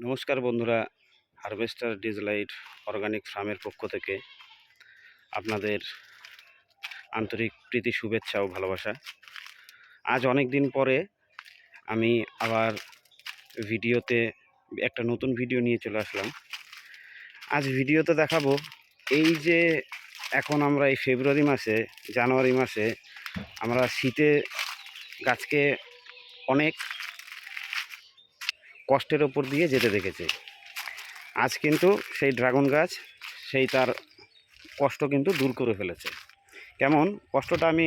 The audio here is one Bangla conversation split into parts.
নমস্কার বন্ধুরা হারভেস্টার ডিজলাইট অর্গানিক ফার্মের পক্ষ থেকে আপনাদের আন্তরিক প্রীতি, শুভেচ্ছা ও ভালোবাসা। আজ অনেক দিন পরে আমি আবার ভিডিওতে একটা নতুন ভিডিও নিয়ে চলে আসলাম। আজ ভিডিওতে দেখাবো এই যে এখন আমরা এই ফেব্রুয়ারি মাসে জানুয়ারি মাসে আমরা শীতে গাছকে অনেক কষ্টের ওপর দিয়ে যেতে দেখেছি। আজ কিন্তু সেই ড্রাগন গাছ, সেই তার কষ্ট কিন্তু দূর করে ফেলেছে। কেমন? কষ্টটা আমি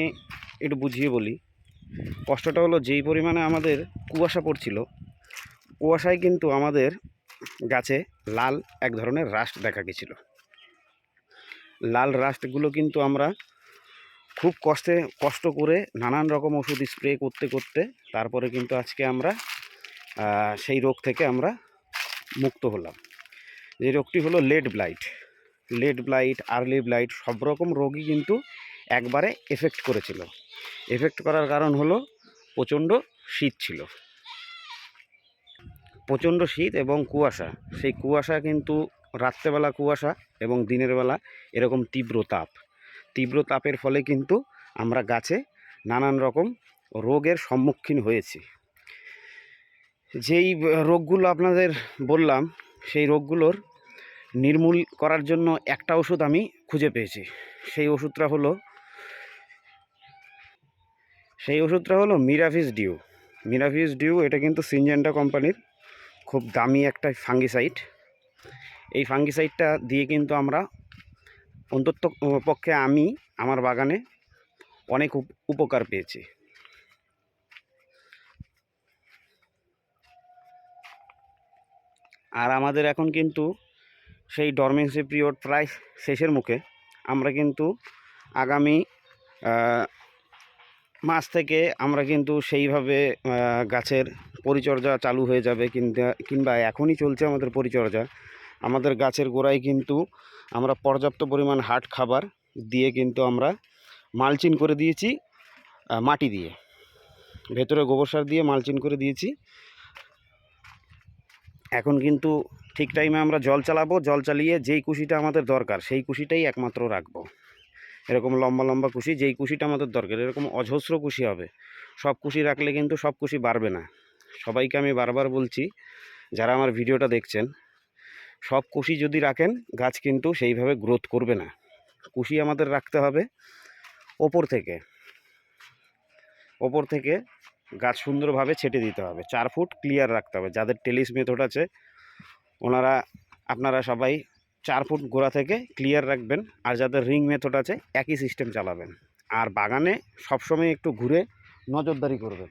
একটু বুঝিয়ে বলি। কষ্টটা হলো যেই পরিমাণে আমাদের কুয়াশা পড়ছিল, কুয়াশায় কিন্তু আমাদের গাছে লাল এক ধরনের রাস্ট দেখা গেছিল। লাল রাস্টগুলো কিন্তু আমরা খুব কষ্টে, কষ্ট করে নানান রকম ওষুধ স্প্রে করতে করতে, তারপরে কিন্তু আজকে আমরা সেই রোগ থেকে আমরা মুক্ত হলাম। যে রোগটি হলো late blight. Late blight, early blight সব রকম রোগই কিন্তু একবারে এফেক্ট করেছিল। এফেক্ট করার কারণ হলো প্রচণ্ড শীত ছিল। প্রচণ্ড শীত এবং কুয়াশা। সেই কুয়াশা কিন্তু রাত্রেবেলা কুয়াশা এবং দিনের বেলা এরকম তীব্র তাপ। তীব্র তাপের ফলে কিন্তু আমরা গাছে নানান রকম রোগের সম্মুখীন হয়েছি। যেই রোগগুলো আপনাদের বললাম, সেই রোগগুলোর নির্মূল করার জন্য একটা ওষুধ আমি খুঁজে পেয়েছি। সেই ওষুধটা হলো, সেই ওষুধটা হলো মিরাভিস ডিউ। মিরাভিস ডিউ এটা কিন্তু সিনজেন্টা কোম্পানির খুব দামি একটা ফাঙ্গিসাইড। এই ফাঙ্গিসাইডটা দিয়ে কিন্তু আমরা অন্তত পক্ষে আমি, আমার বাগানে অনেক উপ- উপকার পেয়েছি। আর আমাদের এখন কিন্তু সেই ডরমেন্সি পিরিয়ড প্রায় শেষের মুখে। আমরা কিন্তু আগামী মাস থেকে আমরা কিন্তু সেইভাবে গাছের পরিচর্যা চালু হয়ে যাবে কিংবা কিংবা এখনই চলছে আমাদের পরিচর্যা। আমাদের গাছের গোড়ায় কিন্তু আমরা পর্যাপ্ত পরিমাণ হাট খাবার দিয়ে কিন্তু আমরা মালচিন করে দিয়েছি মাটি দিয়ে। ভেতরে গোবর সার দিয়ে মালচিন করে দিয়েছি। এখন কিন্তু ঠিক টাইমে আমরা জল চালাবো, জল চালিয়ে যেই কুশিটা আমাদের দরকার, সেই কুশিটাই একমাত্র রাখব। এরকম লম্বা লম্বা কুশি, যেই কুশিটা আমাদের দরকার, এরকম অজস্র কুশি হবে। সব কুশি রাখলে কিন্তু সব কুশি বাড়বে না। সবাইকে আমি বারবার বলছি, যারা আমার ভিডিওটা দেখছেন, সব কুশি যদি রাখেন, গাছ কিন্তু সেইভাবে গ্রোথ করবে না। কুশি আমাদের রাখতে হবে ওপর থেকে। ওপর থেকে গাছ সুন্দরভাবে ছেটে দিতে হবে। চার ফুট ক্লিয়ার রাখতে হবে। যাদের টেলিস মেথড আছে, ওনারা, আপনারা সবাই চার ফুট গোড়া থেকে ক্লিয়ার রাখবেন। আর যাদের রিং মেথড আছে, একই সিস্টেম চালাবেন। আর বাগানে সবসময় একটু ঘুরে নজরদারি করবেন।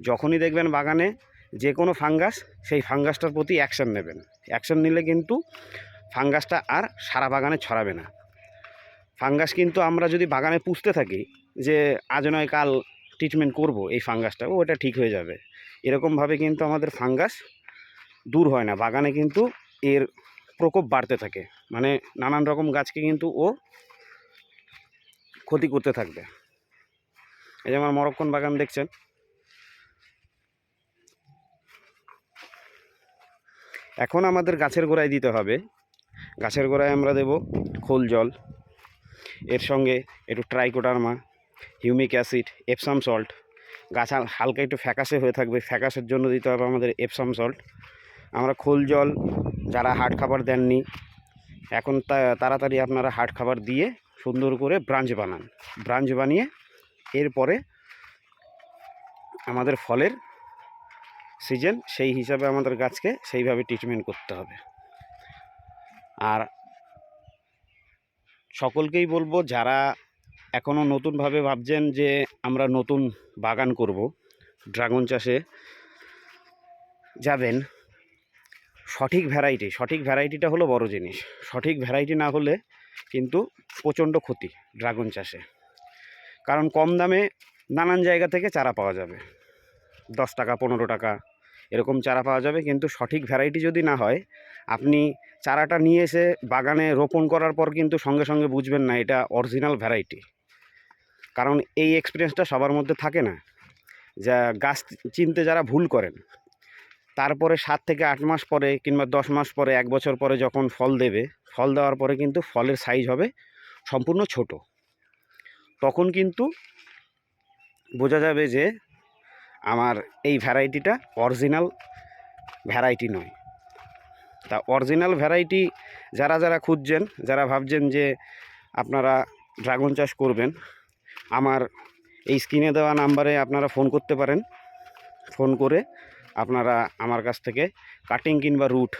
যখনই দেখবেন বাগানে যে কোনো ফাঙ্গাস সেই ফাঙ্গাসটার প্রতি অ্যাকশন নেবেন। অ্যাকশন নিলে কিন্তু ফাঙ্গাসটা আর সারা বাগানে ছড়াবে না। ফাঙ্গাস কিন্তু আমরা যদি বাগানে পুষতে থাকি, যে আজ নয় কাল ট্রিটমেন্ট করব এই ফাঙ্গাসটা ওটা ঠিক হয়ে যাবে। এরকমভাবে কিন্তু আমাদের ফাঙ্গাস দূর হয় না, বাগানে কিন্তু এর প্রকোপ বাড়তে থাকে। মানে নানান রকম গাছকে কিন্তু ও ক্ষতি করতে থাকবে। এই যে আমার বাগান দেখছেন। এখন আমাদের গাছের গোড়ায় দিতে হবে। গাছের গোড়ায় আমরা দেব খোল জল। এর সঙ্গে একটু trichoderma humic acid, Epsom salt. গাছ হাল- হালকা একটু ফ্যাকাসে হয়ে থাকবে, ফ্যাকাসের জন্য দিতে হবে আমাদের এপসাম সল্ট। আমরা খোল জল, যারা হার্ড খাবার দেননি, এখন তাড়াতাড়ি আপনারা হার্ড খাবার দিয়ে সুন্দর করে ব্রাঞ্চ বানান। ব্রাঞ্চ বানিয়ে এরপরে আমাদের ফলের সিজন সেই হিসাবে আমাদের গাছকে সেইভাবে ট্রিটমেন্ট করতে হবে। আর সকলকেই বলব, যারা এখনও নতুনভাবে ভাবছেন যে আমরা নতুন বাগান করব। ড্রাগন চাষে যাবেন। সঠিক ভ্যারাইটি সঠিক ভ্যারাইটিটা হলো বড় জিনিস। সঠিক ভ্যারাইটি না হলে কিন্তু প্রচণ্ড ক্ষতি ড্রাগন চাষে। কারণ কম দামে নানান জায়গা থেকে চারা পাওয়া যাবে। দশ টাকা, পনেরো টাকা এরকম চারা পাওয়া যাবে। কিন্তু সঠিক ভ্যারাইটি যদি না হয়, আপনি চারাটা নিয়ে এসে বাগানে রোপণ করার পর কিন্তু সঙ্গে সঙ্গে বুঝবেন না এটা অরিজিনাল ভ্যারাইটি কারণ এই এক্সপিরিয়েন্সটা সবার মধ্যে থাকে না। যা গাছ চিনতে যারা ভুল করেন, তারপরে সাত থেকে আট মাস পরে কিংবা দশ মাস পরে, এক বছর পরে যখন ফল দেবে, ফল দেওয়ার পরে কিন্তু ফলের সাইজ হবে সম্পূর্ণ ছোট। তখন কিন্তু বোঝা যাবে যে আমার এই ভ্যারাইটিটা অরিজিনাল ভ্যারাইটি নয়। তা অরিজিনাল ভ্যারাইটি যারা যারা খুঁজছেন, যারা ভাবছেন যে আপনারা ড্রাগন চাষ করবেন আমার এই স্ক্রিনে দেওয়া নাম্বারে আপনারা ফোন করতে পারেন। ফোন করে আপনারা আমার কাছ থেকে কাটিং কিংবা রুট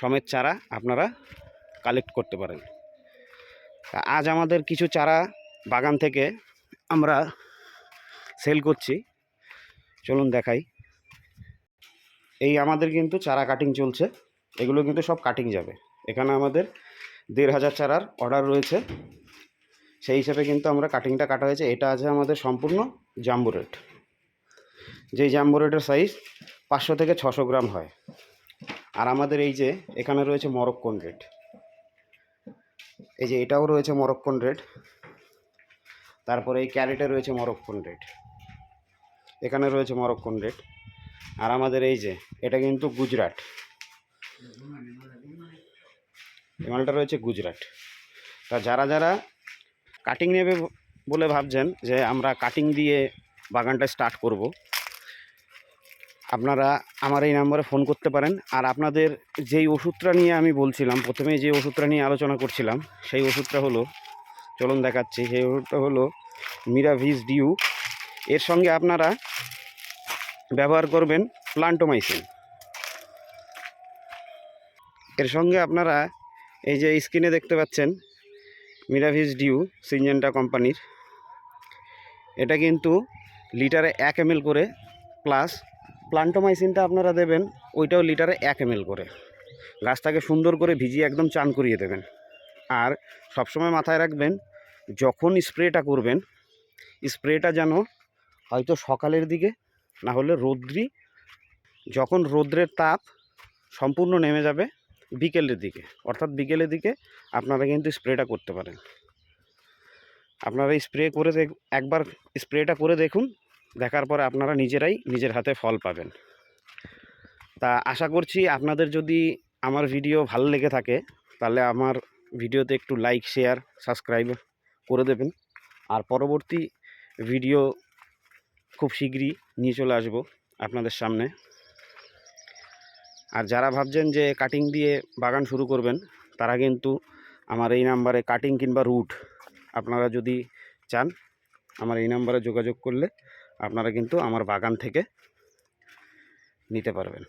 সমেত চারা আপনারা কালেক্ট করতে পারেন। আজ আমাদের কিছু চারা বাগান থেকে আমরা সেল করছি। চলুন দেখাই। এই আমাদের কিন্তু চারা কাটিং চলছে। এগুলো কিন্তু সব কাটিং যাবে। এখানে আমাদের দেড় হাজার চারার অর্ডার রয়েছে। সেই হিসাবে কিন্তু আমরা কাটিংটা কাটা হয়েছে। এটা আছে আমাদের সম্পূর্ণ জাম্বো রেট। যেই জাম্বো রেটের সাইজ পাঁচশো থেকে ছশো গ্রাম হয়। আর আমাদের এই যে এখানে রয়েছে মরক্কন রেট। এই যে এটাও রয়েছে মরক্কন রেট। তারপরে এই ক্যারেটে রয়েছে মরক্কন রেট। এখানে রয়েছে মরক্কন রেট। আর আমাদের এই যে এটা কিন্তু গুজরাট। এই মালটা রয়েছে গুজরাট। তা যারা যারা কাটিং নেবে বলে ভাবছেন যে আমরা কাটিং দিয়ে বাগানটা স্টার্ট করব। আপনারা আমার এই নাম্বারে ফোন করতে পারেন। আর আপনাদের যেই ওষুধটা নিয়ে আমি বলছিলাম, প্রথমে যে ওষুধটা নিয়ে আলোচনা করছিলাম, সেই ওষুধটা হলো, চলুন দেখাচ্ছি, সেই ওষুধটা হলো মিরাভিস ডিউ এর সঙ্গে আপনারা ব্যবহার করবেন প্লান্টোমাইসিন এর সঙ্গে আপনারা এই যে স্ক্রিনে দেখতে পাচ্ছেন মিরাভিস ডিউ সিনজেন্টা কোম্পানির এটা কিন্তু লিটারে এক এম করে প্লাস প্লান্টোমাইসিনটা আপনারা দেবেন, ওইটাও লিটারে এক এম করে। গাছটাকে সুন্দর করে ভিজিয়ে একদম চান করিয়ে দেবেন। আর সবসময় মাথায় রাখবেন, যখন স্প্রেটা করবেন, স্প্রেটা যেন হয়তো সকালের দিকে, না হলে রৌদ্রি, যখন রৌদ্রের তাপ সম্পূর্ণ নেমে যাবে বিকেলের দিকে। অর্থাৎ বিকেলের দিকে আপনারা কিন্তু স্প্রেটা করতে পারেন। আপনারা স্প্রে করে একবার স্প্রেটা করে দেখুন, দেখার পরে আপনারা নিজেরাই নিজের হাতে ফল পাবেন। তা আশা করছি আপনাদের যদি আমার ভিডিও ভালো লেগে থাকে, তাহলে আমার ভিডিওতে একটু লাইক, শেয়ার, সাবস্ক্রাইব করে দেবেন। আর পরবর্তী ভিডিও খুব শীঘ্রই নিয়ে চলে আসব আপনাদের সামনে। আর যারা ভাবছেন যে কাটিং দিয়ে বাগান শুরু করবেন, তারা কিন্তু আমার এই নাম্বারে কাটিং কিংবা রুট আপনারা যদি চান, আমার এই নাম্বারে যোগাযোগ করলে আপনারা কিন্তু আমার বাগান থেকে নিতে পারবেন।